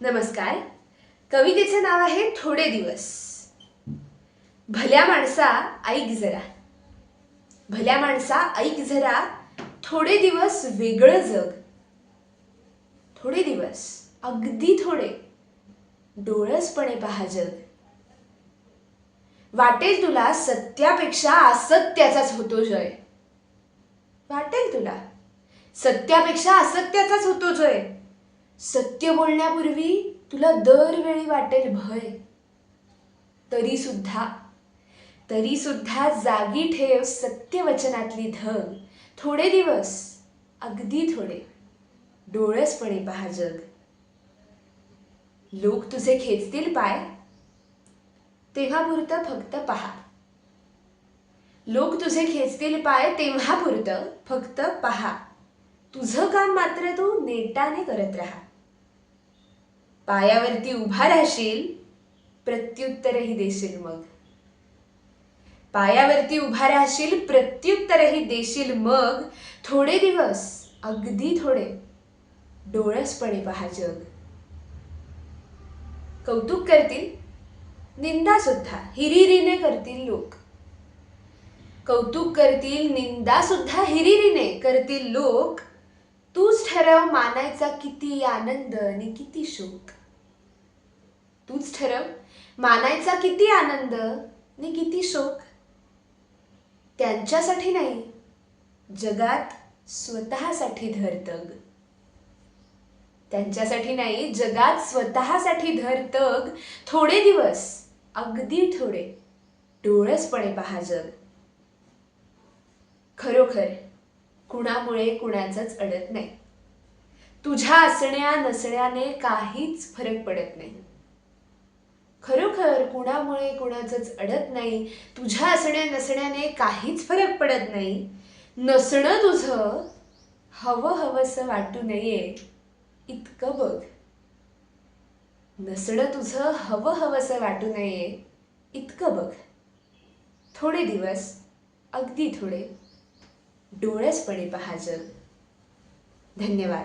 नमस्कार. कवितेचं नाव आहे थोडे दिवस. भल्या माणसा ऐक जरा. भल्या माणसा ऐक जरा थोडे दिवस वेगळं जग. थोडे दिवस अगदी थोडे डोळसपणे पहा जग. वाटेल तुला सत्यापेक्षा असत्याचाच होतो जय. वाटेल तुला सत्यापेक्षा असत्याचाच होतो जय. सत्य बोलण्यापूर्वी तुला दरवेळी वाटेल भय. तरी सुद्धा तरी सुद्धा जागी ठेव सत्यवचनातली धग. थोडे दिवस अगदी थोडे. डोळसपणे पहा जग. लोक तुझे खेचतील पाय. तेव्हा पुरतं फक्त पहा. लोक तुझे खेचतील पाय तेव्हा पुरतं फक्त पहा. तुझं काम मात्र तू नेटाने करत राहा. पायावरती उभा राहशील प्रत्युत्तरही देशील मग. पायावरती उभा राहशील प्रत्युत्तरही देशील मग. थोडे दिवस अगदी थोडे डोळसपणे पहा जग. कौतुक करतील निंदा सुद्धा हिरिरीने करतील लोक. कौतुक करतील निंदा सुद्धा हिरिरीने करतील लोक. तूच ठरव मानायचा किती आनंद आणि किती शोक. तूच ठरव. मानायचा किती आनंद आणि किती शोक. त्यांच्यासाठी नाही जगात स्वतःसाठी धरतग. त्यांच्यासाठी नाही जगात स्वतःसाठी धरतग. थोडे दिवस अगदी थोडे डोळसपणे पहा जग. खरोखर कुणामुळे कुणाचंच अडत नाही. तुझ्या असण्या नसण्याने काहीच फरक पडत नाही. खरोखर कुणामुळे कुणाचंच अडत नाही तुझ्या असण्या नसण्याने काहीच फरक पडत नाही. नसणं तुझं हवं हवंसं वाटू नये इतकं बघ. नसणं तुझं हवं हवंसं वाटू नये इतकं बघ. थोडे दिवस अगदी थोडे. डोळसपणे पहा जग. धन्यवाद.